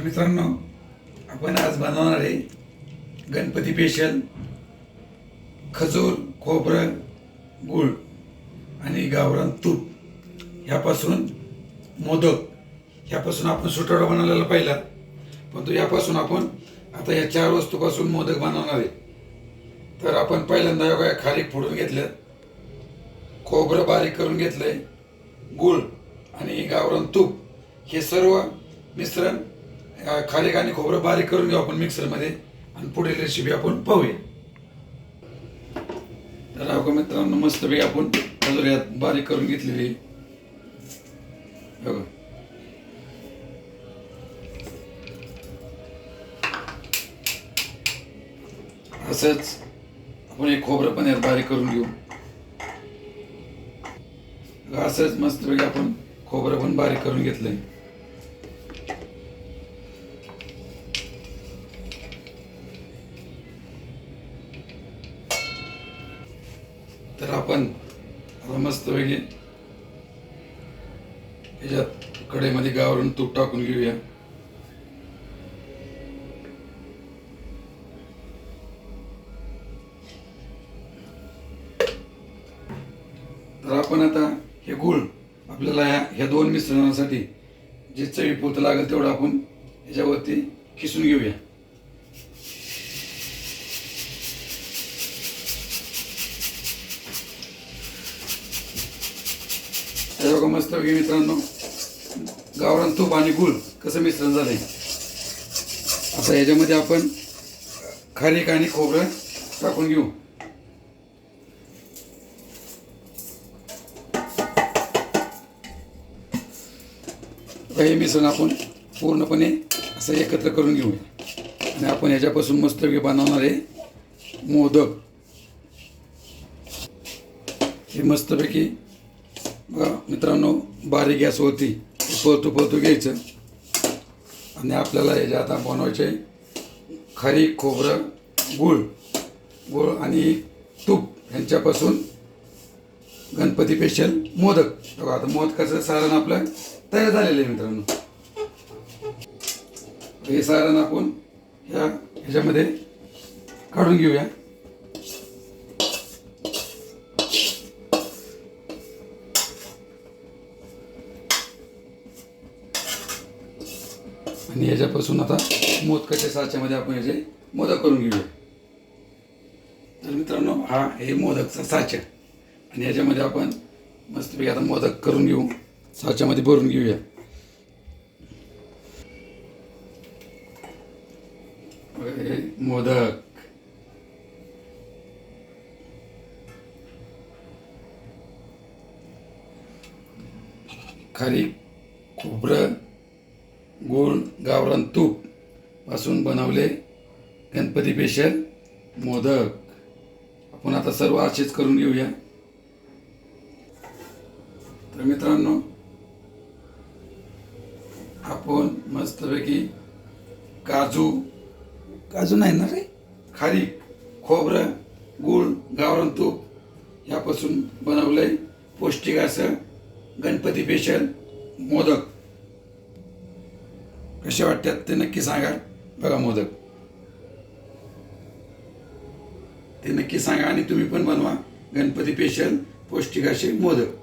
तर मित्रांनो आपण आज बनवणार आहे गणपती पेशल खजूर खोबरं गूळ आणि गावरान तूप. ह्यापासून मोदक. ह्यापासून आपण सुटवडा बनवलेला पहिला. परंतु यापासून आपण आता या चार वस्तूपासून मोदक बनवणार आहे. तर आपण पहिल्यांदा हे बघा खारीक फोडून घेतलं. खोबरं बारीक करून घेतलंय. गूळ आणि गावरान तूप. हे सर्व मिश्रण खाली खारीक आणि खोबरं बारीक करून घेऊ आपण मिक्सरमध्ये आणि पुढील रेसिपी आपण पाहूया. तर अगं मित्रांनो बी आपण यात बारीक करून घेतलेली बघा. असंच आपण एक खोबरं पण यात बारीक करून घेऊ. असंच मस्त आपण खोबरं पण बारीक करून घेतलंय. तर आपण आता मस्तपैकी ह्याच्यात कढईमध्ये गावरून तूप टाकून घेऊया. तर आपण आता हे गुळ आपल्याला ह्या ह्या दोन मिश्रणासाठी जे चवी पोत लागेल तेवढं आपण ह्याच्यावरती खिसून घेऊया हे बघा मस्त मित्रांनो. गावरान तूप आणि गुळ कसं मिश्रण झालंय? आता याच्यामध्ये आपण खारीक आणि खोबरं टाकून घेऊ. हे मिश्रण आपण पूर्णपणे असं एकत्र करून घेऊया. आणि आपण याच्यापासून मस्तपैकी बनवणार आहे मोदक. हे मस्तपैकी मित्रांनो बारीक गॅसवरती परतू परतू घ्यायचं. आणि आपल्याला हे जे आता बनवायचे खरी खोबरं गूळ. गूळ आणि तूप ह्यांच्यापासून गणपती पेशल मोदक. बघा आता मोदकाचं सारण आपलं तयार झालेलं आहे मित्रांनो. हे सारण आपण ह्या ह्याच्यामध्ये काढून घेऊया. आणि ह्याच्यापासून आता मोदकाच्या साच्यामध्ये आपण याचे मोदक करून घेऊया. तर मित्रांनो हा हे मोदकचा साचा. आणि याच्यामध्ये आपण मस्तपैकी आता मोदक करून घेऊ. साच्यामध्ये भरून घेऊया. मोदक. खाली खोबरं. गोड गावरान तूपपासून बनवले गणपती स्पेशल मोदक. आपण आता सर्व असेच करून घेऊया. तर मित्रांनो आपण मस्तपैकी काजू काजू नाही ना रे? खारी खोबरं गूळ गावरान तूप यापासून बनवलंय पौष्टिक असं गणपती स्पेशल मोदक. कसे वाटतात ते नक्की सांगा. बघा मोदक. ते नक्की सांगा आणि तुम्ही पण बनवा. गणपती पेशल पौष्टिक असे मोदक.